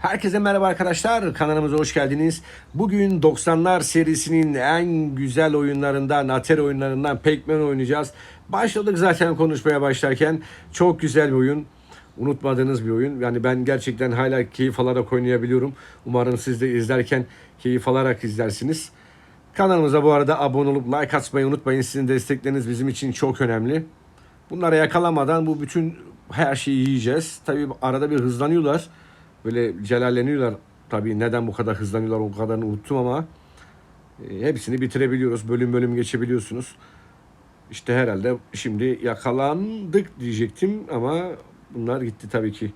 Herkese merhaba arkadaşlar. Kanalımıza hoş geldiniz. Bugün 90'lar serisinin en güzel oyunlarından, Atari oyunlarından Pac-Man oynayacağız. Başladık zaten konuşmaya başlarken. Çok güzel bir oyun. Unutmadığınız bir oyun. Yani ben gerçekten hala keyif alarak oynayabiliyorum. Umarım siz de izlerken keyif alarak izlersiniz. Kanalımıza bu arada abone olup like atmayı unutmayın. Sizin destekleriniz bizim için çok önemli. Bunlara yakalamadan bu bütün her şeyi yiyeceğiz. Tabii arada bir hızlanıyorlar. Böyle celalleniyorlar. Tabii neden bu kadar hızlanıyorlar o kadarını unuttum ama e, hepsini bitirebiliyoruz. Bölüm bölüm geçebiliyorsunuz. İşte herhalde şimdi yakalandık diyecektim ama bunlar gitti tabii ki.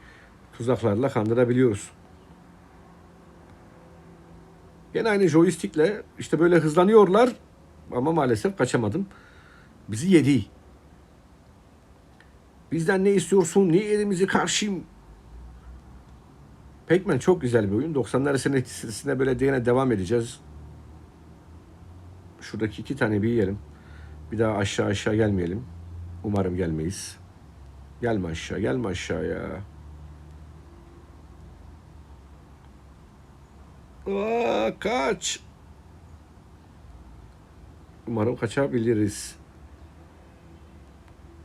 Tuzaklarla kandırabiliyoruz. Gene aynı joystickle işte böyle hızlanıyorlar ama maalesef kaçamadım. Bizi yedi. Bizden ne istiyorsun? Niye elimizi karşıyım? Pac-Man çok güzel bir oyun. 90'lar senesine böyle yine devam edeceğiz. Şuradaki iki tane bir yiyelim. Bir daha aşağı aşağı gelmeyelim. Umarım gelmeyiz. Gelme aşağı, gelme aşağıya. Aa, kaç. Umarım kaçabiliriz.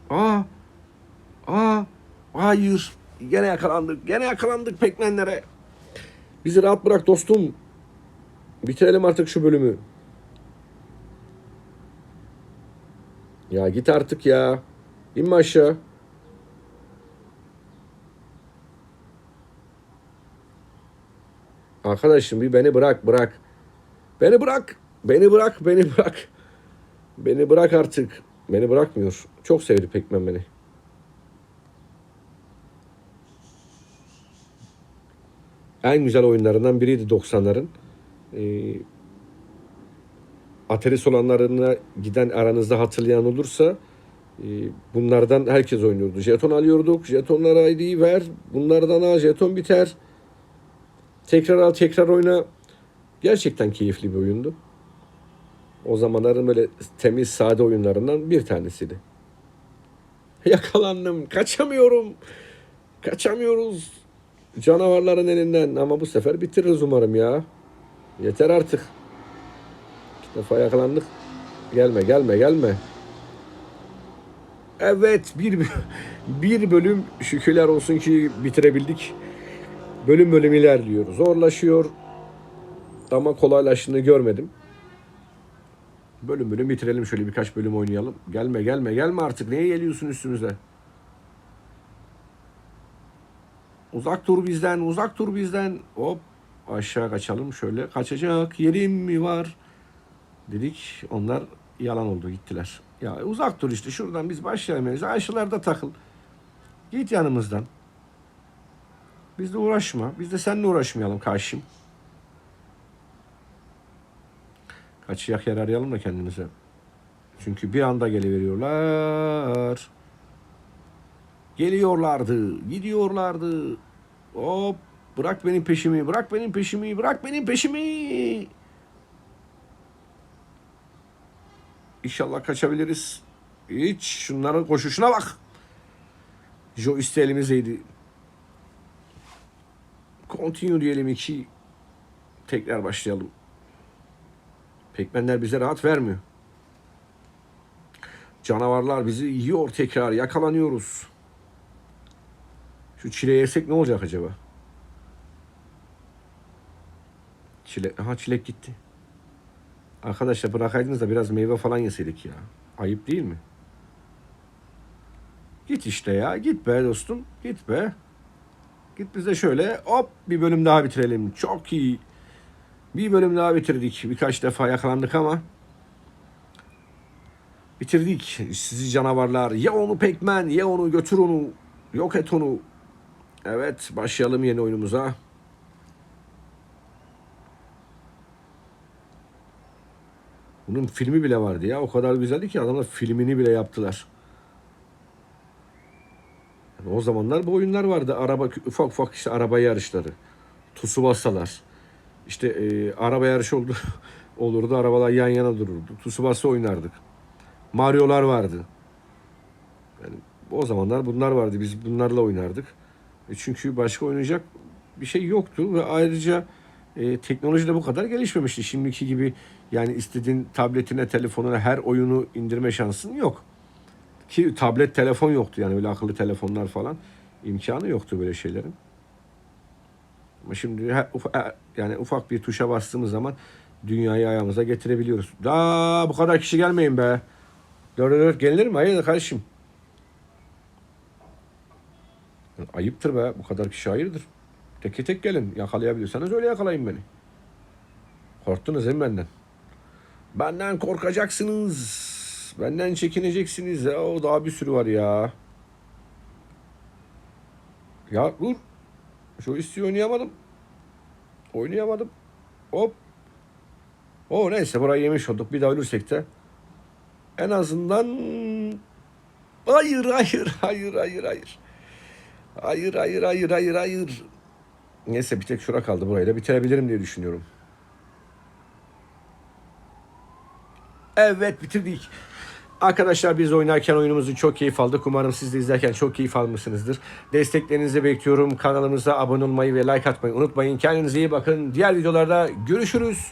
Aa, aa, hayır. Gene yakalandık. Gene yakalandık pekmenlere. Bizi rahat bırak dostum. Bitirelim artık şu bölümü. Ya git artık ya. İnme aşağı. Arkadaşım bir beni bırak bırak. Beni bırak. Beni bırak. Beni bırak. Beni bırak artık. Beni bırakmıyor. Çok sevdi Pekmen beni. En güzel oyunlarından biriydi 90'ların. Ee, Atari olanlarına giden aranızda hatırlayan olursa e, bunlardan herkes oynuyordu. Jeton alıyorduk. Jetonlara ID'yi ver. Bunlardan al. Jeton biter. Tekrar al. Tekrar oyna. Gerçekten keyifli bir oyundu. O zamanların böyle temiz sade oyunlarından bir tanesiydi. Yakalandım. Kaçamıyorum. Kaçamıyoruz. Canavarların elinden ama bu sefer bitiririz umarım ya. Yeter artık. İki defa yakalandık. Gelme gelme gelme. Evet bir bir bölüm şükürler olsun ki bitirebildik. Bölüm bölüm ilerliyor. Zorlaşıyor. Ama kolaylaştığını görmedim. Bölüm bölüm bitirelim şöyle birkaç bölüm oynayalım. Gelme gelme gelme artık. Neye geliyorsun üstümüze? Uzak dur bizden, uzak dur bizden. Hop aşağı kaçalım şöyle. Kaçacak yerim mi var? Dedik. Onlar yalan oldu gittiler. Ya uzak dur işte şuradan biz başlayamayız. Aşılarda takıl. Git yanımızdan. Bizle uğraşma. Biz de seninle uğraşmayalım karşım. Kaçacak yer arayalım da kendimize. Çünkü bir anda geliveriyorlar. Geliyorlardı, gidiyorlardı. Hop, bırak benim peşimi, bırak benim peşimi, bırak benim peşimi. İnşallah kaçabiliriz. Hiç şunların koşuşuna bak. Joystick elimizdeydi. Continue diyelim iki. Tekrar başlayalım. Pekmenler bize rahat vermiyor. Canavarlar bizi yiyor tekrar. Yakalanıyoruz. Şu çile yersek ne olacak acaba? Çilek, aha çilek gitti. Arkadaşlar bırakaydınız da biraz meyve falan yeseydik ya. Ayıp değil mi? Git işte ya. Git be dostum. Git be. Git bize şöyle hop bir bölüm daha bitirelim. Çok iyi. Bir bölüm daha bitirdik. Birkaç defa yakalandık ama bitirdik. Sizi canavarlar. Ya onu pekmen, ya onu götür onu. Yok et onu. Evet, başlayalım yeni oyunumuza. Bunun filmi bile vardı ya. O kadar güzeldi ki adamlar filmini bile yaptılar. Yani o zamanlar bu oyunlar vardı. Araba ufak ufak işte araba yarışları. Tsubasa'lar. İşte e, araba yarışı oldu olurdu. Arabalar yan yana dururdu. Tsubasa oynardık. Mario'lar vardı. Yani o zamanlar bunlar vardı. Biz bunlarla oynardık. E çünkü başka oynayacak bir şey yoktu ve ayrıca e, teknoloji de bu kadar gelişmemişti. Şimdiki gibi yani istediğin tabletine, telefonuna her oyunu indirme şansın yok. Ki tablet telefon yoktu yani öyle akıllı telefonlar falan imkanı yoktu böyle şeylerin. Ama şimdi her, ufa- yani ufak bir tuşa bastığımız zaman dünyayı ayağımıza getirebiliyoruz. Daha bu kadar kişi gelmeyin be. Dur dur gelir mi? Hayır kardeşim. Ayıptır be. Bu kadar kişi hayırdır. Tek tek gelin. Yakalayabiliyorsanız öyle yakalayın beni. Korktunuz değil mi benden? Benden korkacaksınız. Benden çekineceksiniz. O daha bir sürü var ya. Ya dur. Şu istiyor oynayamadım. Oynayamadım. Hop. O neyse burayı yemiş olduk. Bir daha ölürsek de en azından hayır hayır hayır hayır hayır. Hayır hayır hayır hayır hayır. Neyse bir tek şura kaldı burayı da bitirebilirim diye düşünüyorum. Evet bitirdik. Arkadaşlar biz oynarken oyunumuzu çok keyif aldık. Umarım siz de izlerken çok keyif almışsınızdır. Desteklerinizi bekliyorum. Kanalımıza abone olmayı ve like atmayı unutmayın. Kendinize iyi bakın. Diğer videolarda görüşürüz.